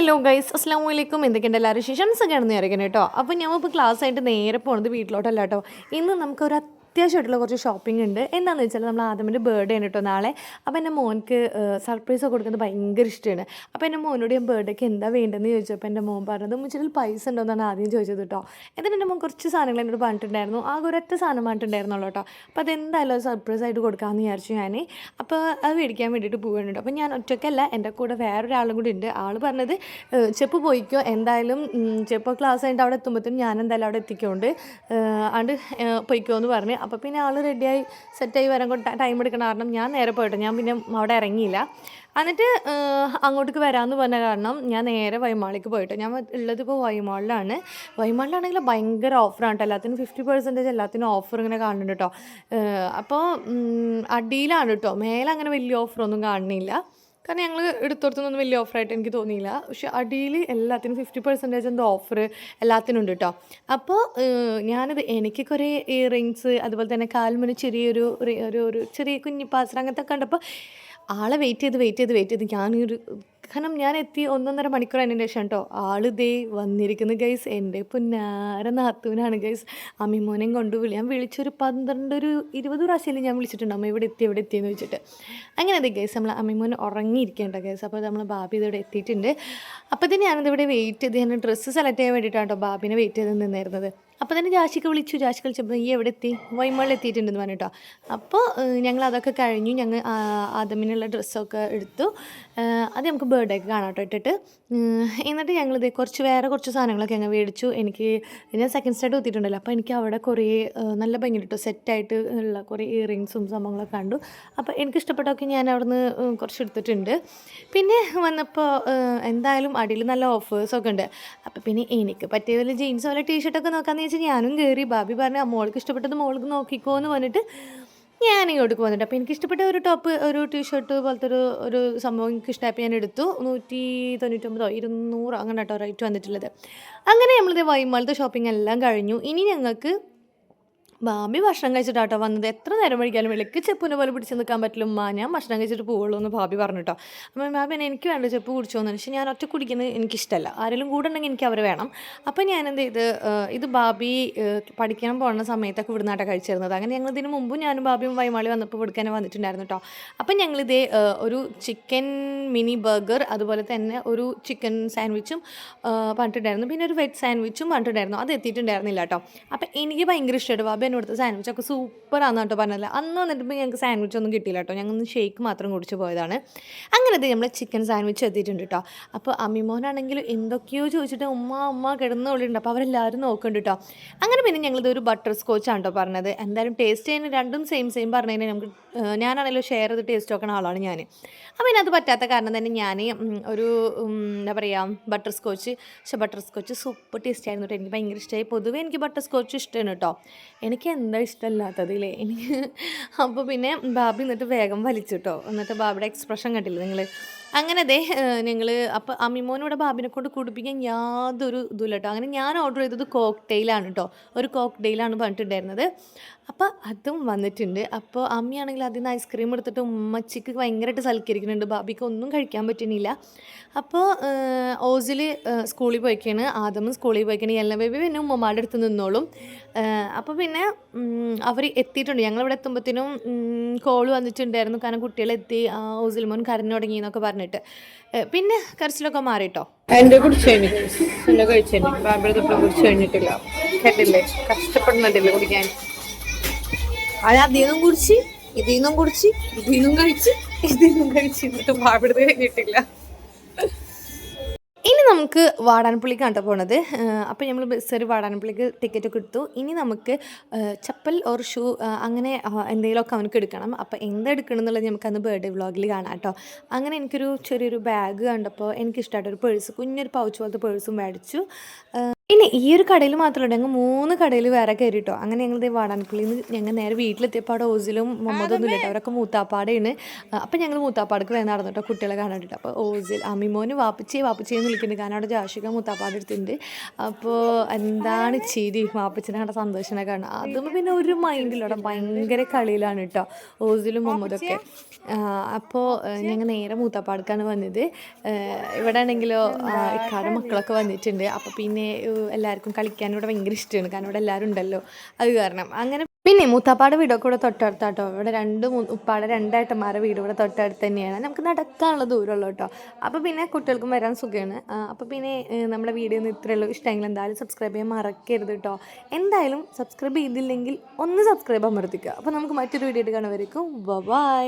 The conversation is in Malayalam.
ഹലോ ഗൈസ് അസ്സാം വലൈക്കും എന്തൊക്കെയുണ്ട് എല്ലാവരും? ശേഷം സുഖമാണെന്ന് അറിയിക്കണം കേട്ടോ. അപ്പോൾ ഞാൻ ഇപ്പോൾ ക്ലാസ് ആയിട്ട് നേരെ പോകുന്നത് വീട്ടിലോട്ടല്ല കേട്ടോ. ഇന്ന് നമുക്കൊരു അത്യാവശ്യമായിട്ടുള്ള കുറച്ച് ഷോപ്പിംഗ് ഉണ്ട്. എന്താണെന്ന് വെച്ചാൽ നമ്മൾ ആദ്യമൊരു ബർത്ത്ഡേ ആണ് കേട്ടോ നാളെ. അപ്പോൾ എന്റെ മോൻക്ക് സർപ്രൈസ് ഒക്കെ കൊടുക്കുന്നത് ഭയങ്കര ഇഷ്ടമാണ് അപ്പോൾ എന്റെ മോനോട് ഞാൻ ബർത്ത്ഡേക്ക് എന്താ വേണ്ടതെന്ന് ചോദിച്ചപ്പോൾ എന്റെ മോൻ പറഞ്ഞത് മുച്ചിൽ പൈസ ഉണ്ടോയെന്നാണ് ആദ്യം ചോദിച്ചത് കേട്ടോ എന്നിട്ട് എന്റെ മോൻ കുറച്ച് സാധനങ്ങൾ എന്നോട് പറഞ്ഞിട്ടുണ്ടായിരുന്നു. ആകെ ഒരൊറ്റ സാധനം പറഞ്ഞിട്ടുണ്ടായിരുന്നുള്ളൂ കേട്ടോ അപ്പോൾ അതെന്തായാലും അത് സർപ്രൈസ് ആയിട്ട് കൊടുക്കാമെന്ന് വിചാരിച്ചു ഞാൻ അപ്പോൾ അത് മേടിക്കാൻ വേണ്ടിയിട്ട് പോകുന്നുണ്ട് അപ്പോൾ ഞാൻ ഒറ്റയ്ക്കല്ല എന്റെ കൂടെ വേറൊരാളും കൂടി ഉണ്ട്. ആൾ പറഞ്ഞത് ചെപ്പ് പോയിക്കോ. എന്തായാലും ചെപ്പ് ക്ലാസ് കഴിഞ്ഞിട്ട് അവിടെ എത്തുമ്പോഴത്തേനും ഞാൻ എന്തായാലും അവിടെ എത്തിക്കോണ്ട് അണ്ട് പൊയ്ക്കോ എന്ന് പറഞ്ഞ് അപ്പോൾ പിന്നെ ആൾ റെഡിയായി സെറ്റായി വരാൻ ടൈം എടുക്കണം കാരണം ഞാൻ നേരെ പോയിട്ട് ഞാൻ പിന്നെ അവിടെ ഇറങ്ങിയില്ല. എന്നിട്ട് അങ്ങോട്ടേക്ക് വരാമെന്ന് പറഞ്ഞ കാരണം ഞാൻ നേരെ വൈമാളിക്ക് പോയിട്ട് ഞാൻ ഉള്ളത് ഇപ്പോൾ വൈമാളിലാണ്. വൈമാളിലാണെങ്കിൽ ഭയങ്കര ഓഫറാണ് കേട്ടോ. എല്ലാത്തിനും ഫിഫ്റ്റി പെർസെന്റേജ് എല്ലാത്തിനും ഓഫർ ഇങ്ങനെ കാണുന്നുണ്ട് കേട്ടോ. അപ്പോൾ അടിയിലാണ് കേട്ടോ. മേലെ അങ്ങനെ വലിയ ഓഫറൊന്നും കാണുന്നില്ല. കാരണം ഞങ്ങൾ എടുത്തോടത്തൊന്നും വലിയ ഓഫറായിട്ട് എനിക്ക് തോന്നിയില്ല. പക്ഷെ അടിയിൽ എല്ലാത്തിനും ഫിഫ്റ്റി പെർസെന്റേജ് എന്തോ ഓഫർ എല്ലാത്തിനും ഉണ്ട് കേട്ടോ അപ്പോൾ ഞാനത് എനിക്ക് കുറേ ഇയർ റിങ്സ് അതുപോലെ തന്നെ കാൽമുന് ചെറിയൊരു ഒരു ഒരു ചെറിയ കുഞ്ഞി പാസർ അങ്ങനത്തെ കണ്ടപ്പോൾ ആളെ വെയിറ്റ് ചെയ്ത് വെയിറ്റ് ചെയ്ത് വെയിറ്റ് ചെയ്ത് ഞാനൊരു കാരണം ഞാൻ എത്തി ഒന്നൊന്നര മണിക്കൂർ അതിന് ശേഷം കേട്ടോ. ആൾ ദേ വന്നിരിക്കുന്നു ഗൈസ് എന്റെ പുന്നാര നാത്തൂനാണ് ഗൈസ് അമ്മിമോനെയും കൊണ്ട് വിളി ഞാൻ വിളിച്ചൊരു പന്ത്രണ്ട് ഒരു ഇരുപത് പ്രാവശ്യം ഞാൻ വിളിച്ചിട്ടുണ്ട്. അമ്മ ഇവിടെ എത്തി ഇവിടെ എത്തിയെന്ന് വെച്ചിട്ട് അങ്ങനെ അതെ ഗൈസ് നമ്മൾ അമ്മിമോൻ ഉറങ്ങിയിരിക്കേണ്ട ഗൈസ് അപ്പോൾ നമ്മൾ ബാബി ഇതിവിടെ എത്തിയിട്ടുണ്ട്. അപ്പോൾ തന്നെ ഞാനിതിവിടെ വെയിറ്റ് ചെയ്ത് ഞാൻ ഡ്രസ്സ് സെലക്ട് ചെയ്യാൻ വേണ്ടിയിട്ടാണ് കേട്ടോ ബാബിനെ വെയിറ്റ് ചെയ്ത് നിന്നിരുന്നത്. അപ്പോൾ തന്നെ ജാഷിക്ക് വിളിച്ചു. ജാഷിക്ക് വിളിച്ചപ്പോൾ ഈ എവിടെ എത്തി? വൈമളിൽ എത്തിയിട്ടുണ്ടെന്ന് പറഞ്ഞിട്ടോ. അപ്പോൾ ഞങ്ങൾ അതൊക്കെ കഴിഞ്ഞു. ഞങ്ങൾ ആദമിനുള്ള ഡ്രസ്സൊക്കെ എടുത്തു. അത് നമുക്ക് ബർത്ത്ഡേക്ക് കാണാം കേട്ടോ ഇട്ടിട്ട്. എന്നിട്ട് ഞങ്ങളിത് കുറച്ച് വേറെ കുറച്ച് സാധനങ്ങളൊക്കെ ഞങ്ങൾ മേടിച്ചു. എനിക്ക് ഞാൻ സെക്കൻഡ് സ്റ്റേഡ് എത്തിയിട്ടുണ്ടല്ലോ അപ്പോൾ എനിക്ക് അവിടെ കുറേ നല്ല ഭംഗി കേട്ടോ. സെറ്റായിട്ട് ഉള്ള കുറേ ഇയറിങ്സും സംഭവങ്ങളൊക്കെ കണ്ടു. അപ്പോൾ എനിക്ക് ഇഷ്ടപ്പെട്ടൊക്കെ ഞാൻ അവിടുന്ന് കുറച്ച് എടുത്തിട്ടുണ്ട്. പിന്നെ വന്നപ്പോൾ എന്തായാലും അടിയിൽ നല്ല ഓഫേഴ്സൊക്കെ ഉണ്ട്. അപ്പോൾ പിന്നെ എനിക്ക് പറ്റിയതിൽ ജീൻസ് പോലെ ടീഷർട്ടൊക്കെ നോക്കാമെന്ന് വെച്ചാൽ ഞാനും കയറി ബാബി പറഞ്ഞു മോൾക്ക് ഇഷ്ടപ്പെട്ടത് മോൾക്ക് നോക്കിക്കോ എന്ന് പറഞ്ഞിട്ട് ഞാൻ ഇങ്ങോട്ടേക്ക് വന്നിട്ട് അപ്പോൾ എനിക്ക് ഇഷ്ടപ്പെട്ട ഒരു ടോപ്പ് ഒരു ടീഷർട്ട് പോലത്തെ ഒരു ഒരു സംഭവം എനിക്ക് ഇഷ്ടമായപ്പോൾ ഞാൻ എടുത്തു. നൂറ്റി തൊണ്ണൂറ്റൊമ്പതോ ഇരുന്നൂറോ അങ്ങനെ കേട്ടോ റേറ്റ് വന്നിട്ടുള്ളത്. അങ്ങനെ നമ്മളിത് വൈമാലത്തെ ഷോപ്പിംഗ് എല്ലാം കഴിഞ്ഞു. ഇനി ഞങ്ങൾക്ക് ബാബി ഭക്ഷണം കഴിച്ചിട്ടാട്ടോ വന്നത്. എത്ര നേരം വഴിക്കാലും വിളിക്ക് ചെപ്പിനെ പോലെ പിടിച്ച് നിൽക്കാൻ പറ്റില്ല. മാ ഞാൻ ഭക്ഷണം കഴിച്ചിട്ട് പോവുള്ളൂ എന്ന് ഭാബി പറഞ്ഞു കേട്ടോ അപ്പം മാമി എന്നെ എനിക്ക് വേണ്ട ചെപ്പ് കുടിച്ചോന്ന് പക്ഷേ ഞാൻ ഒറ്റ കുടിക്കുന്നത് എനിക്കിഷ്ടമല്ല ആരെങ്കിലും കൂടെ ഉണ്ടെങ്കിൽ എനിക്ക് അവർ വേണം. അപ്പം ഞാൻ എന്ത് ചെയ്ത് ഇത് ബാബി പഠിക്കാൻ പോകുന്ന സമയത്തൊക്കെ ഇവിടുന്നാട്ടോ കഴിച്ചിരുന്നത്. അങ്ങനെ ഞങ്ങൾ ഇതിന് മുമ്പ് ഞാനും ബാബിയും വൈമാളി വന്നപ്പോൾ ഇവിടുക്കാൻ വന്നിട്ടുണ്ടായിരുന്നു കേട്ടോ അപ്പം ഞങ്ങളിത് ഒരു ചിക്കൻ മിനി ബർഗർ അതുപോലെ തന്നെ ഒരു ചിക്കൻ സാൻഡ്വിച്ചും പറഞ്ഞിട്ടുണ്ടായിരുന്നു. പിന്നെ ഒരു വെജ് സാൻഡ്വിച്ചും പറഞ്ഞിട്ടുണ്ടായിരുന്നു. അത് എത്തിയിട്ടുണ്ടായിരുന്നില്ല കേട്ടോ അപ്പം എനിക്ക് ഭയങ്കര ഇഷ്ടമായിട്ട് ബാബി എന്നോട് കൊടുത്ത സാൻഡ്വിച്ചൊക്കെ സൂപ്പറാന്ന് കേട്ടോ പറഞ്ഞത്. അന്ന് വന്നിട്ട് ഞങ്ങൾക്ക് സാൻഡ്വിച്ച് ഒന്നും കിട്ടിയില്ല കേട്ടോ. ഞങ്ങൾ ഷേക്ക് മാത്രം കുടിച്ച് പോയതാണ്. അങ്ങനെ ഇത് നമ്മൾ ചിക്കൻ സാൻഡ്വിച്ച് എത്തിയിട്ടുണ്ട് കേട്ടോ. അപ്പോൾ അമ്മിമോനാണെങ്കിൽ എന്തൊക്കെയോ ചോദിച്ചിട്ട് ഉമ്മ ഉമ്മ കിടന്നുള്ളിട്ടുണ്ട് അപ്പോൾ അവരെല്ലാവരും നോക്കുന്നുണ്ട് കേട്ടോ. അങ്ങനെ പിന്നെ ഞങ്ങളിത് ഒരു ബട്ടർ സ്കോച്ചാണ് കേട്ടോ പറഞ്ഞത്. എന്തായാലും ടേസ്റ്റ് ചെയ്യുന്ന രണ്ടും സെയിം സെയിം പറഞ്ഞു കഴിഞ്ഞാൽ നമുക്ക് ഞാനാണല്ലോ ഷെയർ ചെയ്ത് ടേസ്റ്റ് നോക്കുന്ന ആളാണ് ഞാൻ അപ്പോൾ ഇതിനകത്ത് പറ്റാത്ത കാരണം തന്നെ ഞാൻ ഒരു എന്താ പറയുക ബട്ടർ സ്കോച്ച് പക്ഷെ ബട്ടർ സ്കോച്ച് സൂപ്പർ ടേസ്റ്റ് ആയിരുന്നു കേട്ടോ. എനിക്ക് ഭയങ്കര ഇഷ്ടമായി പൊതുവേ എനിക്ക് ബട്ടർ സ്കോച്ച് ഇഷ്ടമാണ് കേട്ടോ. എനിക്ക് എന്താ ഇഷ്ടമല്ലാത്തതില്ലേ എനിക്ക് അപ്പോൾ പിന്നെ ബാബി എന്നിട്ട് വേഗം വലിച്ചു കേട്ടോ. എന്നിട്ട് ബാബിയുടെ എക്സ്പ്രഷൻ കണ്ടില്ല നിങ്ങൾ അങ്ങനെ ദേ ഞങ്ങൾ അപ്പോൾ അമ്മിമോനോട് ബാബിനെ കൊണ്ട് കുടിപ്പിക്കാൻ യാതൊരു ഇതുമില്ല കേട്ടോ അങ്ങനെ ഞാൻ ഓർഡർ ചെയ്തത് കോക്ടെയിലാണ് കേട്ടോ ഒരു കോക്ടെയിലാണ് പറഞ്ഞിട്ടുണ്ടായിരുന്നത്. അപ്പോൾ അതും വന്നിട്ടുണ്ട്. അപ്പോൾ അമ്മയാണെങ്കിൽ അതിൽ നിന്ന് ഐസ്ക്രീം എടുത്തിട്ട് ഉമ്മച്ചിക്ക് ഭയങ്കരമായിട്ട് സൽക്കരിക്കുന്നുണ്ട്. ബാബിക്ക് ഒന്നും കഴിക്കാൻ പറ്റുന്നില്ല. അപ്പോൾ ഓസിൽ സ്കൂളിൽ പോയിക്കാണ്. ആദമും സ്കൂളിൽ പോയിക്കാണ്. എല്ലാ ബേബി പിന്നെ ഉമ്മമാരുടെ അടുത്ത് നിന്നോളും. അപ്പോൾ പിന്നെ അവർ എത്തിയിട്ടുണ്ട്. ഞങ്ങളിവിടെ എത്തുമ്പോഴത്തേനും കോൾ വന്നിട്ടുണ്ടായിരുന്നു. കാരണം കുട്ടികളെത്തി ഓസിൽ മോൻ കരഞ്ഞു തുടങ്ങി എന്നൊക്കെ പറഞ്ഞിട്ട്. പിന്നെ കരച്ചിലൊക്കെ മാറിട്ടോ? എന്റെ കുടിച്ച് കഴിഞ്ഞു എന്റെ കഴിച്ചു കഴിഞ്ഞു ബാബിയുടെ തൊട്ടും കുടിച്ചു കഴിഞ്ഞിട്ടില്ല കുടിക്കാൻ. കുടിച്ച് ഇതിന്നും കുടിച്ച് ഇതിന്നും കഴിച്ച് ഇതിന്നും കഴിച്ച്. എന്നിട്ട് ബാബിയുടെ കഴിഞ്ഞിട്ടില്ല നമുക്ക് വാടാനപ്പള്ളിക്കാണ് കേട്ടോ പോണത്? അപ്പോൾ നമ്മൾ ബസ് വാടാനപ്പള്ളിക്ക് ടിക്കറ്റ് ഒക്കെ എടുത്തു. ഇനി നമുക്ക് ചപ്പൽ ഓർ ഷൂ അങ്ങനെ എന്തെങ്കിലുമൊക്കെ അവനക്ക് എടുക്കണം. അപ്പോൾ എന്തെടുക്കണം എന്നുള്ളത് നമുക്ക് അന്ന് ബർത്ത്ഡേ വ്ളോഗിൽ കാണാം കേട്ടോ അങ്ങനെ എനിക്കൊരു ചെറിയൊരു ബാഗ് കണ്ടപ്പോൾ എനിക്കിഷ്ടമായിട്ടൊരു പേഴ്സ് കുഞ്ഞൊരു പൗച്ച് പോലത്തെ പേഴ്സും മേടിച്ചു. ഈ ഒരു കടയിൽ മാത്രമല്ല ഞങ്ങൾ മൂന്ന് കടയിൽ വേറെ കയറിട്ടോ അങ്ങനെ ഞങ്ങൾ വാടാനപ്പള്ളിയിൽ നിന്ന് ഞങ്ങൾ നേരെ വീട്ടിലെത്തിയപ്പോൾ അവിടെ ഓസിലും മുഹമ്മദൊന്നും ഇല്ല കേട്ടോ. അവരൊക്കെ മൂത്താപ്പാടയാണ്. അപ്പം ഞങ്ങൾ മൂത്താപ്പാടക്ക് വേണം നടന്നു കേട്ടോ കുട്ടികളെ കാണാനായിട്ട്. അപ്പോൾ ഓസിൽ അമ്മിമോന് വാപ്പച്ചി വാപ്പച്ചി എന്ന് വിളിക്കുന്നുണ്ട്. കാരണം അവിടെ ജാഷിക മൂത്താപ്പാട് എടുത്തിട്ടുണ്ട് അപ്പോൾ എന്താണ് ചിരി? വാപ്പച്ചിനെ കണ്ട സന്തോഷനെ കാണുക അതും പിന്നെ ഒരു മൈൻഡില്ല അവിടെ ഭയങ്കര കളിയിലാണ് കേട്ടോ ഓസിലും മുഹമ്മദൊക്കെ. അപ്പോൾ ഞങ്ങൾ നേരെ മൂത്താപ്പാടക്കാണ് വന്നത്. ഇവിടെ ആണെങ്കിലോ ഇക്കാട് മക്കളൊക്കെ വന്നിട്ടുണ്ട്. അപ്പോൾ പിന്നെ എല്ലാവർക്കും കളിക്കാൻ ഇവിടെ ഭയങ്കര ഇഷ്ടമാണ്. കാരണം ഇവിടെ എല്ലാവരും ഉണ്ടല്ലോ. അത് കാരണം. അങ്ങനെ പിന്നെ മൂത്താപ്പാട് വീടൊക്കെ ഇവിടെ തൊട്ടടുത്താട്ടോ. ഇവിടെ രണ്ട് ഉപ്പാടെ രണ്ടേട്ടന്മാരുടെ വീട് ഇവിടെ തൊട്ടടുത്ത് തന്നെയാണ്. നമുക്ക് നടക്കാനുള്ള ദൂരമുള്ളൂ കേട്ടോ. അപ്പോൾ പിന്നെ കുട്ടികൾക്കും വരാൻ സുഖമാണ്. അപ്പോൾ പിന്നെ നമ്മുടെ വീഡിയോ ഒന്ന് ഇത്രയുള്ളൂ ഇഷ്ടമെങ്കിൽ എന്തായാലും സബ്സ്ക്രൈബ് ചെയ്യാൻ മറക്കരുത് കേട്ടോ. എന്തായാലും സബ്സ്ക്രൈബ് ചെയ്തില്ലെങ്കിൽ ഒന്ന് സബ്സ്ക്രൈബ് അമർത്തിക്കുക. അപ്പോൾ നമുക്ക് മറ്റൊരു വീഡിയോ എടുക്കണവരേക്കും ബൈ